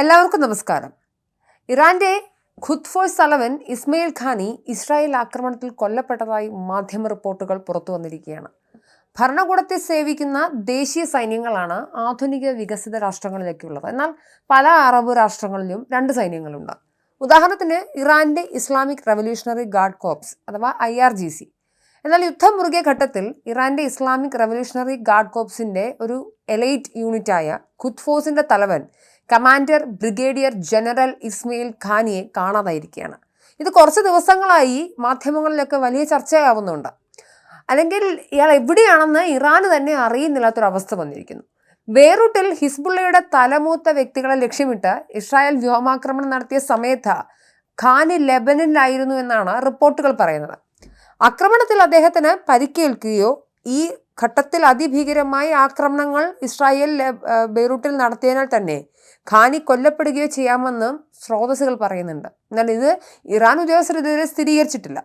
എല്ലാവർക്കും നമസ്കാരം. ഇറാന്റെ ഖുദ്ഫോസ് തലവൻ ഇസ്മയിൽ ഖാനി ഇസ്രായേൽ ആക്രമണത്തിൽ കൊല്ലപ്പെട്ടതായി മാധ്യമ റിപ്പോർട്ടുകൾ പുറത്തു വന്നിരിക്കുകയാണ്. ഭരണകൂടത്തെ സേവിക്കുന്ന ദേശീയ സൈന്യങ്ങളാണ് ആധുനിക വികസിത രാഷ്ട്രങ്ങളിലേക്കുള്ളത്. എന്നാൽ പല അറബ് രാഷ്ട്രങ്ങളിലും രണ്ട് സൈന്യങ്ങളുണ്ട്. ഉദാഹരണത്തിന് ഇറാന്റെ ഇസ്ലാമിക് റവല്യൂഷണറി ഗാർഡ് കോപ്സ് അഥവാ ഐ ആർ ജി സി. എന്നാൽ യുദ്ധം മുറുകിയ ഘട്ടത്തിൽ ഇറാന്റെ ഇസ്ലാമിക് റവല്യൂഷണറി ഗാർഡ് കോപ്സിന്റെ ഒരു എലൈറ്റ് യൂണിറ്റായ ഖുദ്ഫോസിന്റെ തലവൻ കമാൻഡർ ബ്രിഗേഡിയർ ജനറൽ ഇസ്മയിൽ ഖാനിയെ കാണാതായിരിക്കുകയാണ്. ഇത് കുറച്ച് ദിവസങ്ങളായി മാധ്യമങ്ങളിലൊക്കെ വലിയ ചർച്ചയാവുന്നുണ്ട്. അല്ലെങ്കിൽ ഇയാൾ എവിടെയാണെന്ന് ഇറാന് തന്നെ അറിയുന്നില്ലാത്തൊരവസ്ഥ വന്നിരിക്കുന്നു. ബെയ്റൂട്ടിൽ ഹിസ്ബുള്ളയുടെ തലമൂത്ത വ്യക്തികളെ ലക്ഷ്യമിട്ട് ഇസ്രായേൽ വ്യോമാക്രമണം നടത്തിയ സമയത്ത് ഖാന് ലെബനിലായിരുന്നു എന്നാണ് റിപ്പോർട്ടുകൾ പറയുന്നത്. ആക്രമണത്തിൽ അദ്ദേഹത്തിന് പരിക്കേൽക്കുകയോ ഈ ഘട്ടത്തിൽ അതിഭീകരമായ ആക്രമണങ്ങൾ ഇസ്രായേൽ ബെയ്റൂട്ടിൽ നടത്തിയതിനാൽ തന്നെ ഖാനി കൊല്ലപ്പെടുകയോ ചെയ്യാമെന്ന് സ്രോതസ്സുകൾ പറയുന്നുണ്ട്. എന്നാൽ ഇത് ഇറാൻ ഉദ്യോഗസ്ഥർ സ്ഥിരീകരിച്ചിട്ടില്ല.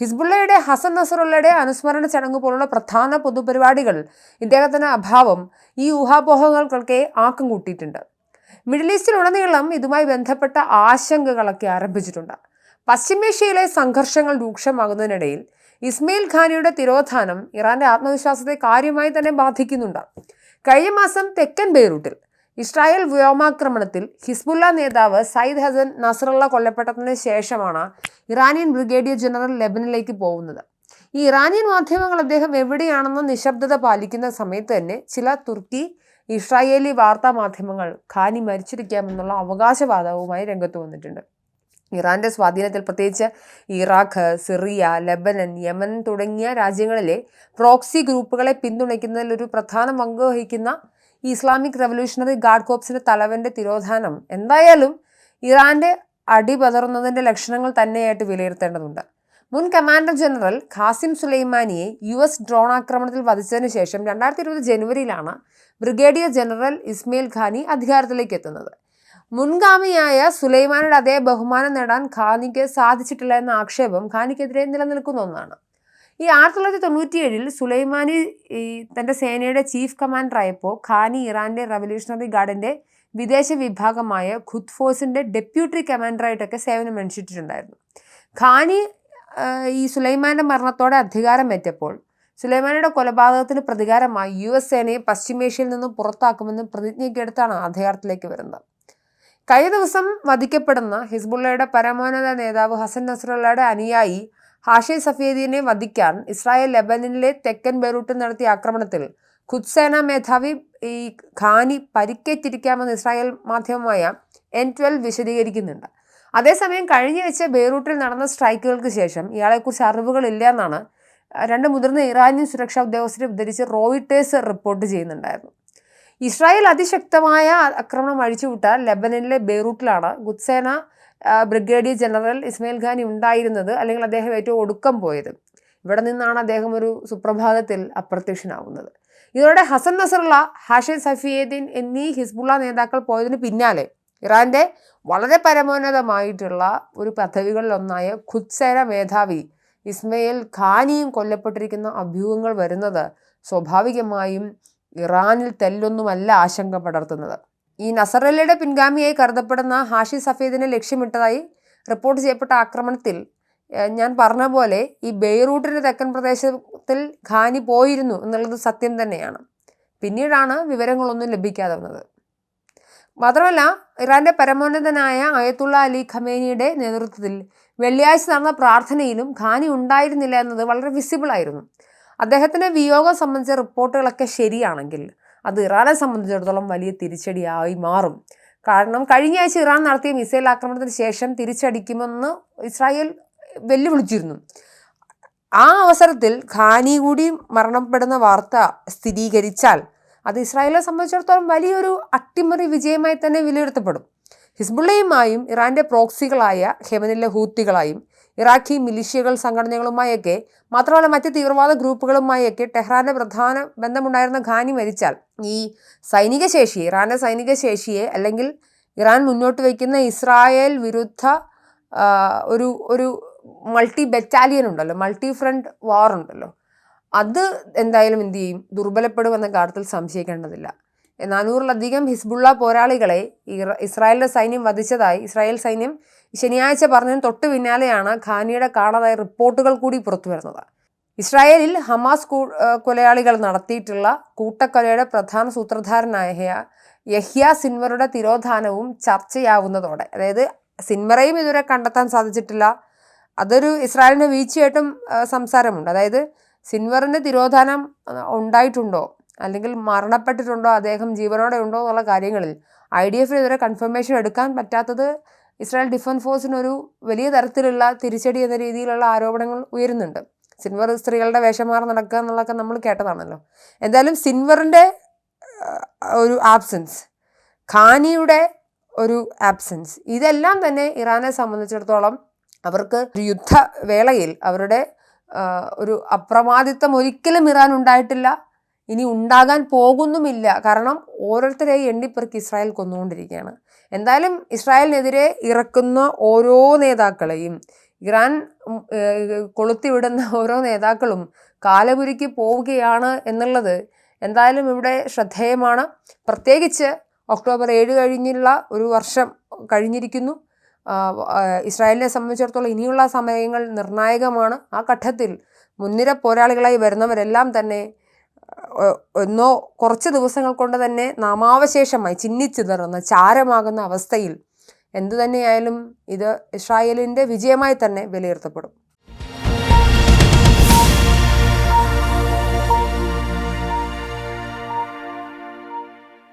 ഹിസ്ബുള്ളയുടെ ഹസൻ നസറുള്ളയുടെ അനുസ്മരണ ചടങ്ങ് പോലുള്ള പ്രധാന പൊതുപരിപാടികൾ ഇദ്ദേഹത്തിന്റെ അഭാവം ഈ ഊഹാപോഹങ്ങൾക്കൊക്കെ ആക്കം കൂട്ടിയിട്ടുണ്ട്. മിഡിൽ ഈസ്റ്റിലുടനീളം ഇതുമായി ബന്ധപ്പെട്ട ആശങ്കകളൊക്കെ ആരംഭിച്ചിട്ടുണ്ട്. പശ്ചിമേഷ്യയിലെ സംഘർഷങ്ങൾ രൂക്ഷമാകുന്നതിനിടയിൽ ഇസ്മയിൽ ഖാനിയുടെ തിരോധാനം ഇറാന്റെ ആത്മവിശ്വാസത്തെ കാര്യമായി തന്നെ ബാധിക്കുന്നുണ്ട്. കഴിഞ്ഞ മാസം തെക്കൻ ബെയ്റൂട്ടിൽ ഇസ്രായേൽ വ്യോമാക്രമണത്തിൽ ഹിസ്ബുല്ല നേതാവ് സയ്യിദ് ഹസൻ നസറുള്ള കൊല്ലപ്പെട്ടതിന് ശേഷമാണ് ഇറാനിയൻ ബ്രിഗേഡിയർ ജനറൽ ലെബനിലേക്ക് പോകുന്നത്. ഈ ഇറാനിയൻ മാധ്യമങ്ങൾ അദ്ദേഹം എവിടെയാണെന്ന് നിശബ്ദത പാലിക്കുന്ന സമയത്ത് തന്നെ ചില തുർക്കി ഇസ്രായേലി വാർത്താ മാധ്യമങ്ങൾ ഖാനി മരിച്ചിരിക്കാമെന്നുള്ള അവകാശവാദവുമായി രംഗത്ത് വന്നിട്ടുണ്ട്. ഇറാന്റെ സ്വാധീനത്തിൽ പ്രത്യേകിച്ച് ഇറാഖ് സിറിയ ലെബനൻ യമൻ തുടങ്ങിയ രാജ്യങ്ങളിലെ പ്രോക്സി ഗ്രൂപ്പുകളെ പിന്തുണയ്ക്കുന്നതിൽ ഒരു പ്രധാന പങ്ക് വഹിക്കുന്ന ഇസ്ലാമിക് റവല്യൂഷണറി ഗാർഡ് കോപ്സിന്റെ തലവന്റെ തിരോധാനം. എന്തായാലും ഇറാന്റെ അടിപതറുന്നതിന്റെ ലക്ഷണങ്ങൾ തന്നെയായിട്ട് വിലയിരുത്തേണ്ടതുണ്ട്. മുൻ കമാൻഡർ ജനറൽ ഖാസിം സുലൈമാനിയെ യു എസ് ഡ്രോൺ ആക്രമണത്തിൽ വധിച്ചതിന് ശേഷം രണ്ടായിരത്തി ഇരുപത് ജനുവരിയിലാണ് ബ്രിഗേഡിയർ ജനറൽ ഇസ്മയിൽ ഖാനി അധികാരത്തിലേക്ക് എത്തുന്നത്. മുൻഗാമിയായ സുലൈമാനോട് അതേ ബഹുമാനം നേടാൻ ഖാനിക്ക് സാധിച്ചിട്ടില്ല എന്ന ആക്ഷേപം ഖാനിക്കെതിരെ നിലനിൽക്കുന്ന ഒന്നാണ്. ഈ ആയിരത്തി തൊള്ളായിരത്തി തൊണ്ണൂറ്റിയേഴിൽ സുലൈമാനി ഈ തന്റെ സേനയുടെ ചീഫ് കമാൻഡർ ആയപ്പോൾ ഖാനി ഇറാന്റെ റവല്യൂഷണറി ഗാർഡിന്റെ വിദേശ വിഭാഗമായ ഖുദ് ഫോഴ്സിന്റെ ഡെപ്യൂട്ടി കമാൻഡറായിട്ടൊക്കെ സേവനം അനുഷ്ഠിച്ചിട്ടുണ്ടായിരുന്നു ഖാനി ഈ സുലൈമാന്റെ മരണത്തോടെ അധികാരം ഏറ്റപ്പോൾ സുലൈമാനിയുടെ കൊലപാതകത്തിന് പ്രതികാരമായി യു എസ് സേനയെ പശ്ചിമേഷ്യയിൽ നിന്നും പുറത്താക്കുമെന്ന് പ്രതിജ്ഞയ്ക്കെടുത്താണ് അധികാരത്തിലേക്ക് വരുന്നത്. കഴിഞ്ഞ ദിവസം വധിക്കപ്പെടുന്ന ഹിസ്ബുള്ളയുടെ പരമോന്നത നേതാവ് ഹസൻ നസ്രുള്ളയുടെ അനുയായി ഹാഷി സഫീദിനെ വധിക്കാൻ ഇസ്രായേൽ ലെബനനിലെ തെക്കൻ ബെറൂട്ടിൽ നടത്തിയ ആക്രമണത്തിൽ ഖുദ്സേന മേധാവി ഈ ഖാനി പരിക്കേറ്റിരിക്കാമെന്ന് ഇസ്രായേൽ മാധ്യമമായ എൻ ട്വൽവ് വിശദീകരിക്കുന്നുണ്ട്. അതേസമയം കഴിഞ്ഞ ആഴ്ച ബെയ്റൂട്ടിൽ നടന്ന സ്ട്രൈക്കുകൾക്ക് ശേഷം ഇയാളെക്കുറിച്ച് അറിവുകളില്ല എന്നാണ് രണ്ട് മുതിർന്ന ഇറാനിയൻ സുരക്ഷാ ഉദ്യോഗസ്ഥരെ ഉദ്ധരിച്ച് റോയിട്ടേഴ്സ് റിപ്പോർട്ട് ചെയ്യുന്നുണ്ടായിരുന്നു. ഇസ്രായേൽ അതിശക്തമായ ആക്രമണം അഴിച്ചുവിട്ട ലെബനനിലെ ബെയ്റൂട്ടിലാണ് ഗുദ്സേന ബ്രിഗേഡിയർ ജനറൽ ഇസ്മയിൽ ഖാനി ഉണ്ടായിരുന്നത് അല്ലെങ്കിൽ അദ്ദേഹം ഏറ്റവും ഒടുക്കം പോയത്. ഇവിടെ നിന്നാണ് അദ്ദേഹം ഒരു സുപ്രഭാതത്തിൽ അപ്രത്യക്ഷനാവുന്നത്. ഇതോടെ ഹസൻ നസറുള്ള ഹാഷെ സഫിയദ്ദീൻ എന്നീ ഹിസ്ബുള്ള നേതാക്കൾ പോയതിന് പിന്നാലെ ഇറാന്റെ വളരെ പരമോന്നതമായിട്ടുള്ള ഒരു പദവികളിലൊന്നായ ഖുദ്സേന മേധാവി ഇസ്മയിൽ ഖാനിയും കൊല്ലപ്പെട്ടിരിക്കുന്ന അഭ്യൂഹങ്ങൾ വരുന്നത് സ്വാഭാവികമായും ഇറാനിൽ തെല്ലൊന്നുമല്ല ആശങ്ക പടർത്തുന്നത്. ഈ നസറല്ലയുടെ പിൻഗാമിയായി കരുതപ്പെടുന്ന ഹാഷി സഫീദിനെ ലക്ഷ്യമിട്ടതായി റിപ്പോർട്ട് ചെയ്യപ്പെട്ട ആക്രമണത്തിൽ ഞാൻ പറഞ്ഞ പോലെ ഈ ബെയ്റൂട്ടിന്റെ തെക്കൻ പ്രദേശത്തിൽ ഖാനി പോയിരുന്നു എന്നുള്ളത് സത്യം തന്നെയാണ്. പിന്നീടാണ് വിവരങ്ങളൊന്നും ലഭിക്കാതെ വന്നത്. മാത്രമല്ല ഇറാന്റെ പരമോന്നതനായ അയത്തുള്ള അലി ഖമേനിയുടെ നേതൃത്വത്തിൽ വെള്ളിയാഴ്ച നടന്ന പ്രാർത്ഥനയിലും ഖാനി ഉണ്ടായിരുന്നില്ല എന്നത് വളരെ വിസിബിൾ ആയിരുന്നു. അദ്ദേഹത്തിന്റെ വിയോഗം സംബന്ധിച്ച റിപ്പോർട്ടുകളൊക്കെ ശരിയാണെങ്കിൽ അത് ഇറാനെ സംബന്ധിച്ചിടത്തോളം വലിയ തിരിച്ചടിയായി മാറും. കാരണം കഴിഞ്ഞ ആഴ്ച ഇറാൻ നടത്തിയ മിസൈൽ ആക്രമണത്തിന് ശേഷം തിരിച്ചടിക്കുമെന്ന് ഇസ്രായേൽ വെല്ലുവിളിച്ചിരുന്നു. ആ അവസരത്തിൽ ഖാനി കൂടി മരണപ്പെടുന്ന വാർത്ത സ്ഥിരീകരിച്ചാൽ അത് ഇസ്രായേലിനെ സംബന്ധിച്ചിടത്തോളം വലിയൊരു അട്ടിമറി വിജയമായി തന്നെ വിലയിരുത്തപ്പെടും. ഹിസ്ബുള്ളയുമായും ഇറാന്റെ പ്രോക്സികളായ ഹെമനിലെ ഹൂത്തികളായും ഇറാഖി മിലിഷ്യകൾ സംഘടനകളുമായൊക്കെ മാത്രമല്ല മറ്റ് തീവ്രവാദ ഗ്രൂപ്പുകളുമായൊക്കെ ടെഹ്റാന്റെ പ്രധാന ബന്ധമുണ്ടായിരുന്ന ഖാനി മരിച്ചാൽ ഈ സൈനിക ശേഷി ഇറാന്റെ സൈനിക ശേഷിയെ അല്ലെങ്കിൽ ഇറാൻ മുന്നോട്ട് വയ്ക്കുന്ന ഇസ്രായേൽ വിരുദ്ധ ഒരു ഒരു മൾട്ടി ബറ്റാലിയൻ ഉണ്ടല്ലോ മൾട്ടി ഫ്രണ്ട് വാർ ഉണ്ടല്ലോ അത് എന്തായാലും എന്ത് ചെയ്യും? ദുർബലപ്പെടുമെന്ന കാര്യത്തിൽ സംശയിക്കേണ്ടതില്ല. നാനൂറിലധികം ഹിസ്ബുള്ള പോരാളികളെ ഇസ്രായേലിന്റെ സൈന്യം വധിച്ചതായി ഇസ്രായേൽ സൈന്യം ശനിയാഴ്ച പറഞ്ഞതിന് തൊട്ടു പിന്നാലെയാണ് ഖാനിയുടെ കാണാതായ റിപ്പോർട്ടുകൾ കൂടി പുറത്തു വരുന്നത്. ഇസ്രായേലിൽ ഹമാസ് കൊലയാളികൾ നടത്തിയിട്ടുള്ള കൂട്ടക്കൊലയുടെ പ്രധാന സൂത്രധാരനായ യഹ്യ സിൻവറുടെ തിരോധാനവും ചർച്ചയാവുന്നതോടെ അതായത് സിൻമറയും ഇതുവരെ കണ്ടെത്താൻ സാധിച്ചിട്ടില്ല. അതൊരു ഇസ്രായേലിന്റെ വീഴ്ചയായിട്ടും സംസാരമുണ്ട്. അതായത് സിൻവറിന്റെ തിരോധാനം ഉണ്ടായിട്ടുണ്ടോ? അല്ലെങ്കിൽ മരണപ്പെട്ടിട്ടുണ്ടോ അദ്ദേഹം ജീവനോടെ ഉണ്ടോ എന്നുള്ള കാര്യങ്ങളിൽ. ഐ ഡി എഫിന് ഇതുവരെ കൺഫർമേഷൻ എടുക്കാൻ പറ്റാത്തത് ഇസ്രായേൽ ഡിഫൻസ് ഫോഴ്സിനൊരു വലിയ തരത്തിലുള്ള തിരിച്ചടി എന്ന രീതിയിലുള്ള ആരോപണങ്ങൾ ഉയരുന്നുണ്ട്. സിൻവർ സ്ത്രീകളുടെ വേഷമാർ നടക്കുക എന്നുള്ളതൊക്കെ നമ്മൾ കേട്ടതാണല്ലോ. എന്തായാലും സിൻവറിന്റെ ഒരു ആബ്സെൻസ് ഖാനിയുടെ ഒരു ആബ്സെൻസ് ഇതെല്ലാം തന്നെ ഇറാനെ സംബന്ധിച്ചിടത്തോളം അവർക്ക് ഒരു യുദ്ധവേളയിൽ അവരുടെ ഒരു അപ്രമാദിത്വം ഒരിക്കലും ഇറാൻ ഉണ്ടായിട്ടില്ല. ഇനി ഉണ്ടാകാൻ പോകുന്നുമില്ല. കാരണം ഓരോരുത്തരെയും എണ്ണിപ്പെറുക്കി ഇസ്രായേൽ കൊന്നുകൊണ്ടിരിക്കുകയാണ്. എന്തായാലും ഇസ്രായേലിനെതിരെ ഇറക്കുന്ന ഓരോ നേതാക്കളെയും ഇറാൻ കൊളുത്തിവിടുന്ന ഓരോ നേതാക്കളും കാലപുരിക്ക് പോവുകയാണ് എന്നുള്ളത് എന്തായാലും ഇവിടെ ശ്രദ്ധേയമാണ്. പ്രത്യേകിച്ച് ഒക്ടോബർ ഏഴ് കഴിഞ്ഞുള്ള ഒരു വർഷം കഴിഞ്ഞിരിക്കുന്നു. ഇസ്രായേലിനെ സംബന്ധിച്ചിടത്തോളം ഇനിയുള്ള സമയങ്ങൾ നിർണായകമാണ്. ആ ഘട്ടത്തിൽ മുൻനിര പോരാളികളായി വരുന്നവരെല്ലാം തന്നെ ഒന്നോ കുറച്ച് ദിവസങ്ങൾ കൊണ്ട് തന്നെ നാമാവശേഷമായി ചിന്നിച്ചിതറുന്ന ചാരമാകുന്ന അവസ്ഥയിൽ എന്തു തന്നെയായാലും ഇത് ഇസ്രായേലിന്റെ വിജയമായി തന്നെ വിലയിരുത്തപ്പെടും.